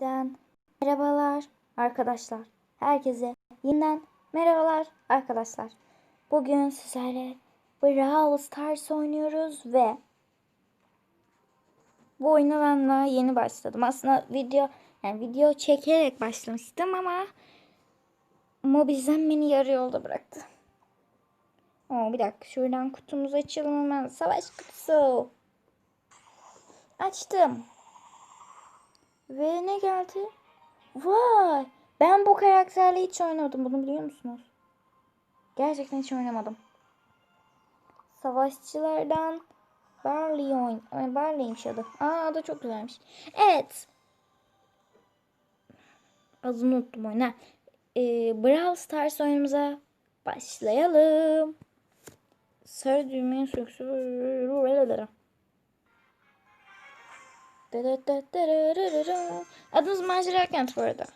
Yeniden merhabalar arkadaşlar. Herkese yeniden merhabalar arkadaşlar. Bugün sizlerle Brawl Stars oynuyoruz ve bu oyuna ben daha yeni başladım. Aslında video yani video çekerek başlamıştım ama Mobilzen beni yarı yolda bıraktı. Oo, bir dakika şuradan kutumuzu açalım hemen. Savaş kutusu. Açtım. Ve ne geldi? Vay! Ben bu karakterle hiç oynamadım. Bunu biliyor musunuz? Gerçekten hiç oynamadım. Savaşçılardan Barley oyun. Ay, Barley'miş adı. Aa adı çok güzelmiş. Evet. Adını unuttum oyuna. Ee, Brawl Stars oyunumuza başlayalım. Sarı düğmeye söksün. Adımız Macera Kent bu arada.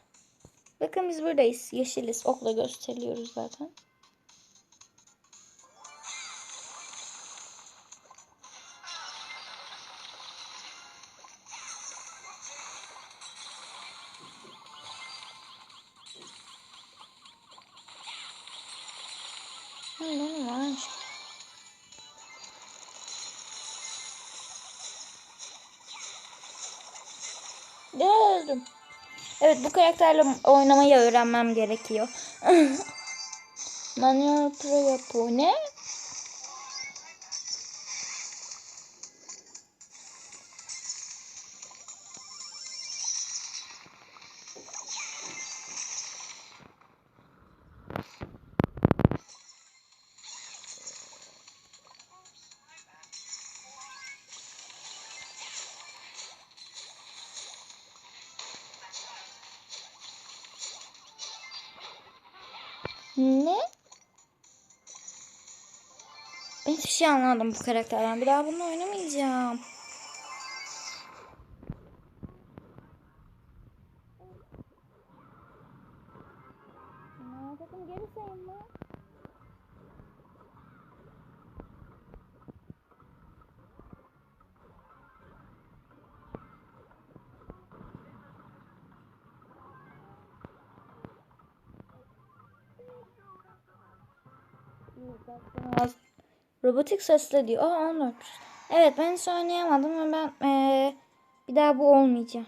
Bakın biz buradayız. Yeşiliz. Okla gösteriliyoruz zaten. Geldim. Evet bu karakterle oynamayı öğrenmem gerekiyor. Manuel Pro yapı ne? Ne? Ben hiçbir şey anlamadım bu karakterden. Bir daha bunu oynamayacağım. Robotik sesle diyor. Aa 14. Evet ben hiç oynayamadım ve ben ee, bir daha bu olmayacağım.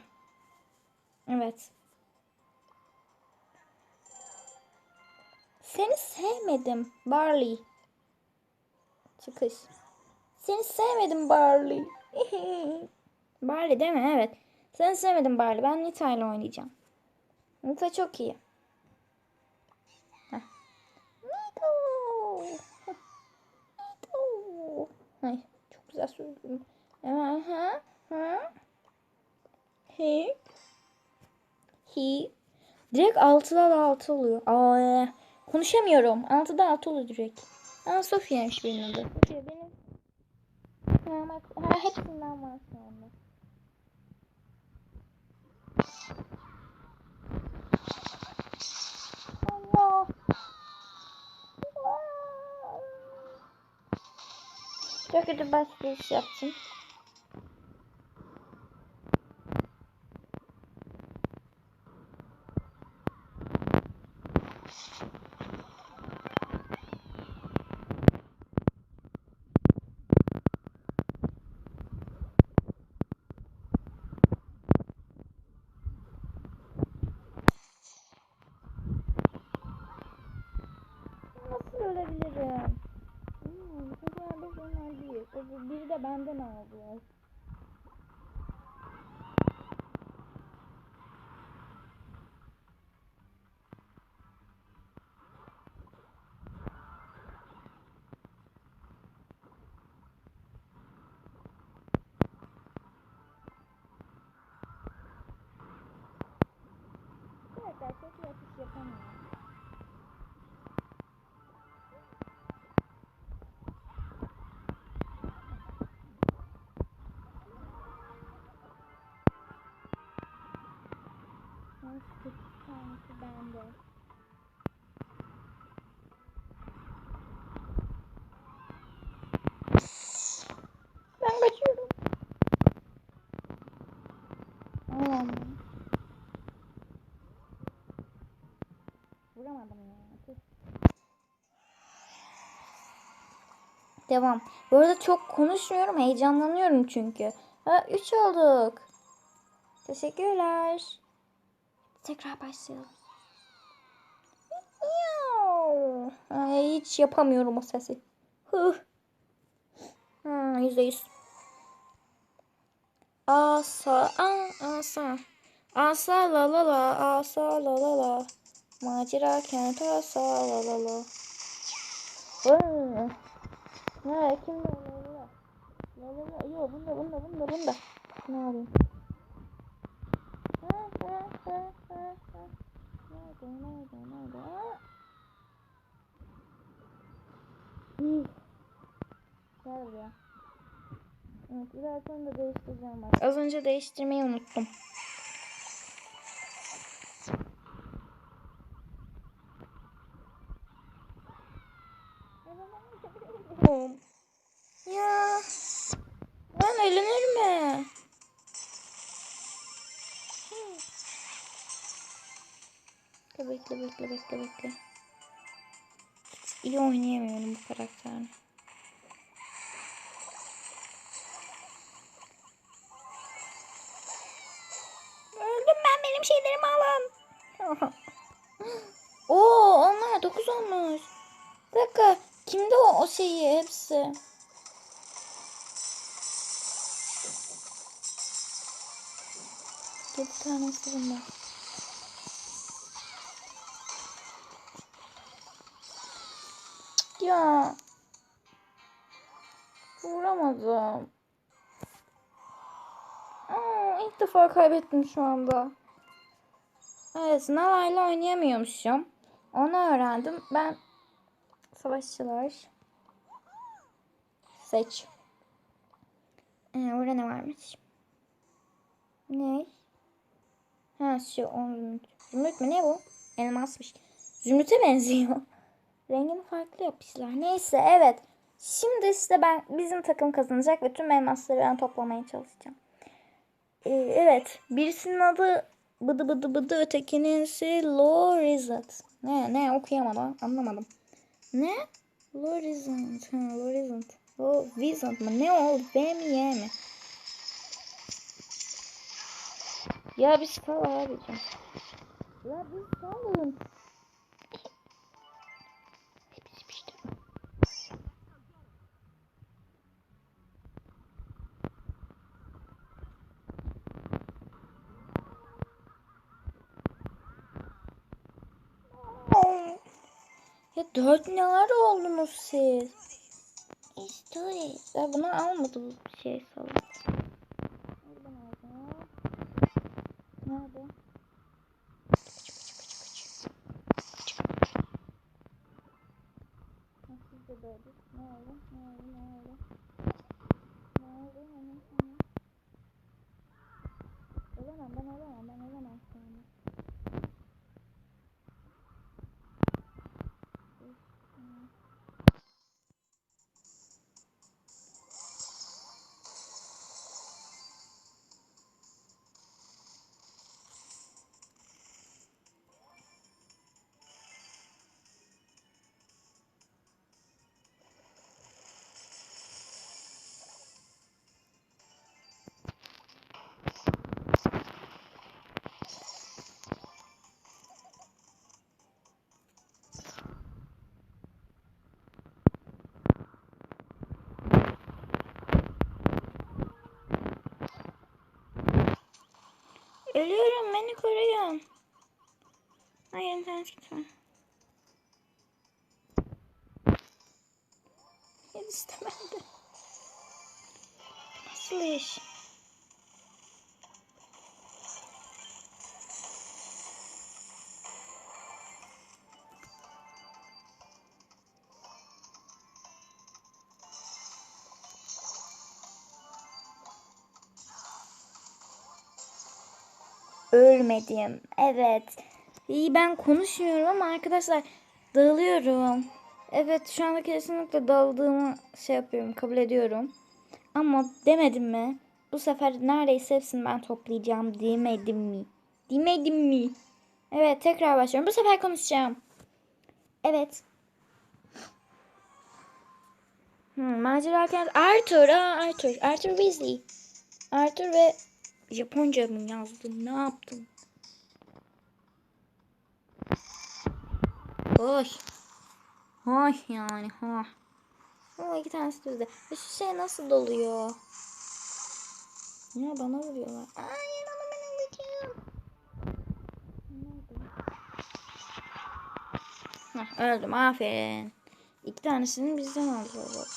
Evet. Seni sevmedim Barley. Çıkış. Seni sevmedim Barley. Barley değil mi? Evet. Seni sevmedim Barley. Ben Nita ile oynayacağım. Nita çok iyi. Nita. Ay çok güzel söyledim. Ha ha ha. He. He. Direkt 6'da da 6 oluyor. Aa, konuşamıyorum. 6'da 6 oluyor direkt. Aa Sofia'ymış benim adı. Sofia benim. Ha, bak, ha, hepsinden var şu. Çok kötü başlayış yaptım. Nasıl ölebilirim? Hmm, bu sefer biz onlar değil. O bu- biri de benden aldı. Evet, çok iyi atış yapamıyor. Bam. Vuramadım ya. Devam. Bu arada çok konuşmuyorum. Heyecanlanıyorum çünkü. Ha, 3 olduk. Teşekkürler. Tekrar başlayalım. Ay, hiç yapamıyorum o sesi. Hı. Hmm, %100. Asa, a, asa. Asa la la la, asa la la la. Macera kent asa la la la. Ha, kimde la la la. La la la. Yok bunda bunda bunda bunda. Ne ha. Nerede, nerede, nerede? Gel buraya. Evet, biraz da değiştireceğim bak. Az önce değiştirmeyi unuttum. Ya. Lan ölünür mü? Bekle bekle bekle bekle bekle. İyi oynayamıyorum bu karakterle. Öldüm ben benim şeylerimi alın. Oo onlar 9 olmuş. Bir dakika kimde o, o şeyi hepsi? Bir tanesi bunda. Ya. Vuramadım. Aa, ilk defa kaybettim şu anda. Evet, Nala'yla oynayamıyormuşum. Onu öğrendim. Ben savaşçılar seç. Ee, orada ne varmış? Ne? Ha şu on zümrüt. Zümrüt mü ne bu? Elmasmış. Zümrüte benziyor. Rengini farklı yapmışlar. Neyse evet. Şimdi işte ben bizim takım kazanacak ve tüm elmasları ben toplamaya çalışacağım. Ee, evet. Birisinin adı bıdı bıdı bıdı ötekinisi Lorizat. Ne ne okuyamadım anlamadım. Ne? Lorizant. Ha, Lorizant. O Vizant mı? Ne o? V mi Y mi? Ya biz kal abicim. Ya biz kalın. Dört neler oldunuz siz? İşte ya bunu almadı bu şey salak. Beni koruyun. Hayır internet gitme. Hiç istemedim. Nasıl iş? Ölmedim. Evet. İyi ben konuşmuyorum ama arkadaşlar dağılıyorum. Evet şu anda kesinlikle daldığımı şey yapıyorum kabul ediyorum. Ama demedim mi? Bu sefer neredeyse hepsini ben toplayacağım demedim mi? Demedim mi? Evet tekrar başlıyorum. Bu sefer konuşacağım. Evet. Hmm, macera kent Arthur. Aa, Arthur. Arthur Weasley. Arthur ve Japonca mı yazdım? Ne yaptım? Oy. Oy yani. Ha. Ama iki tanesi düzde. E Şu şey nasıl doluyor? Ya bana vuruyorlar. Hayır ama benim gücüm. Heh, öldüm. Aferin. İki tanesini bizden aldılar.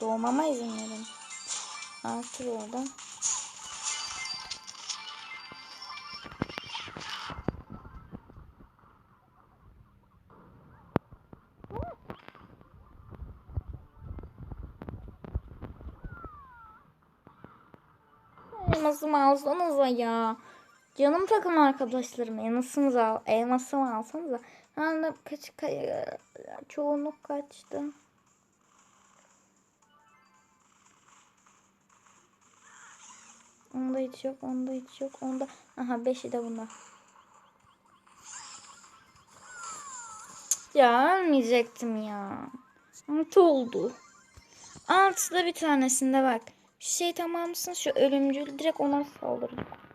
Doğmama izin verin. Artır orada. Elmasımı alsanıza ya. Canım takım arkadaşlarım elmasınızı al. Elmasımı alsanıza. Anda kaç, ka- çoğunluk kaçtı. Onda hiç yok, onda hiç yok, onda. Aha beşi de bunda. Ya ölmeyecektim ya. Altı oldu. Altıda bir tanesinde bak. Şu şey tamamsın şu ölümcül direkt ona saldıracak.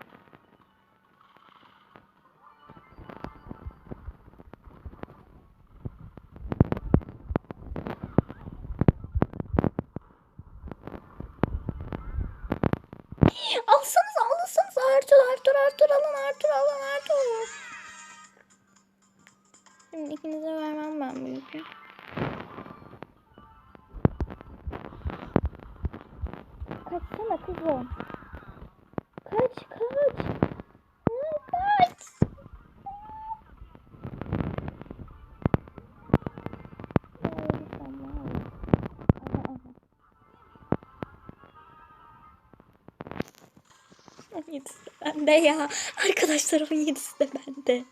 Kaçsana kızım. Kaç kaç. Kaç. Yedisi de bende ya. Arkadaşlarımın yedisi de bende.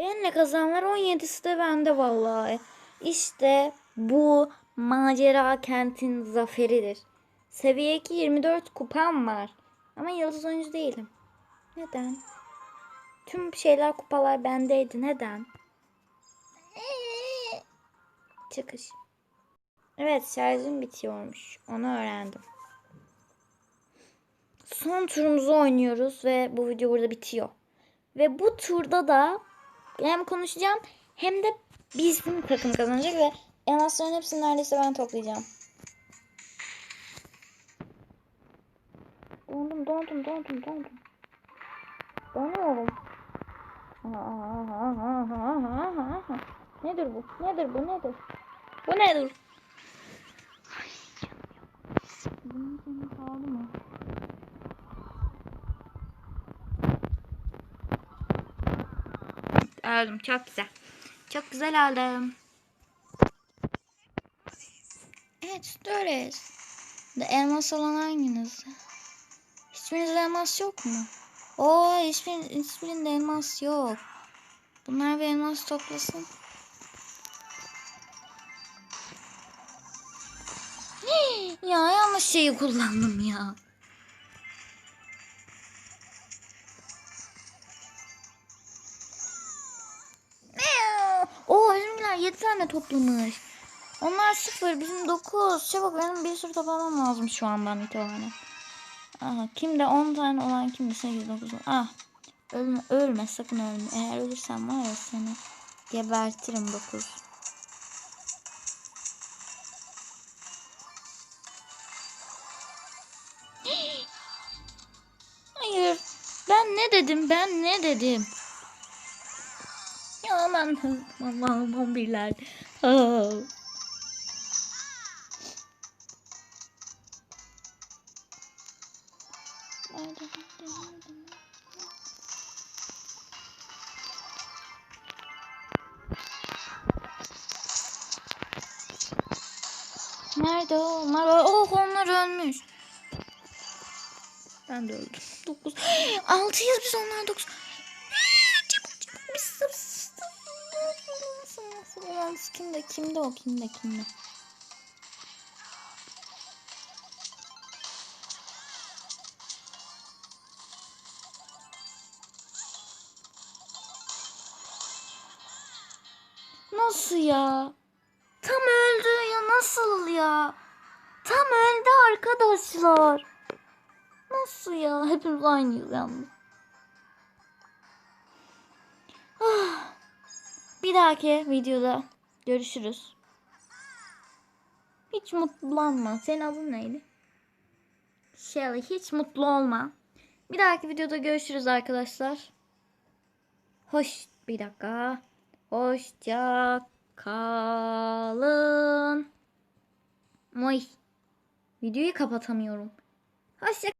Benle kazanlar 17'si de bende vallahi. İşte bu macera kentin zaferidir. Seviye 2 24 kupam var. Ama yıldız oyuncu değilim. Neden? Tüm şeyler kupalar bendeydi. Neden? Çıkış. Evet şarjım bitiyormuş. Onu öğrendim. Son turumuzu oynuyoruz ve bu video burada bitiyor. Ve bu turda da hem konuşacağım hem de bizim takım kazanacak ve elmasların hepsini neredeyse ben toplayacağım. Dondum dondum dondum dondum. Donuyorum. Nedir bu? Nedir bu? Nedir? Bu nedir? Bunun canı kaldı mı? Öldüm. Çok güzel. Çok güzel öldüm. Evet, Stores. De elmas olan hanginiz? Hiçbirinizde elmas yok mu? Oo, hiçbir, hiçbirinde elmas yok. Bunlar bir elmas toplasın. Ya yanlış şeyi kullandım ya. 7 tane toplamış. Onlar 0 bizim 9. Çabuk benim bir sürü toplamam lazım şu andan itibaren. Aha kimde 10 tane olan kimde 8 9 Ah ölme, ölme sakın ölme. Eğer ölürsen var ya seni gebertirim 9. Hayır. Ben ne dedim? Ben ne dedim? Ya aman Allah'ım 11'ler. Aa. Nerede? Onlar oh onlar ölmüş. Ben de öldüm. 9. 600 biz onlar 9. Florence kimde? Kimde o? Kimde? Kimde? Nasıl ya? Tam öldü ya nasıl ya? Tam öldü arkadaşlar. Nasıl ya? Hepimiz aynıyız yalnız. Bir dahaki videoda görüşürüz. Hiç mutlulanma. Senin adın neydi? Shelly hiç mutlu olma. Bir dahaki videoda görüşürüz arkadaşlar. Hoş bir dakika. Hoşça kalın. Moy. Videoyu kapatamıyorum. Hoşça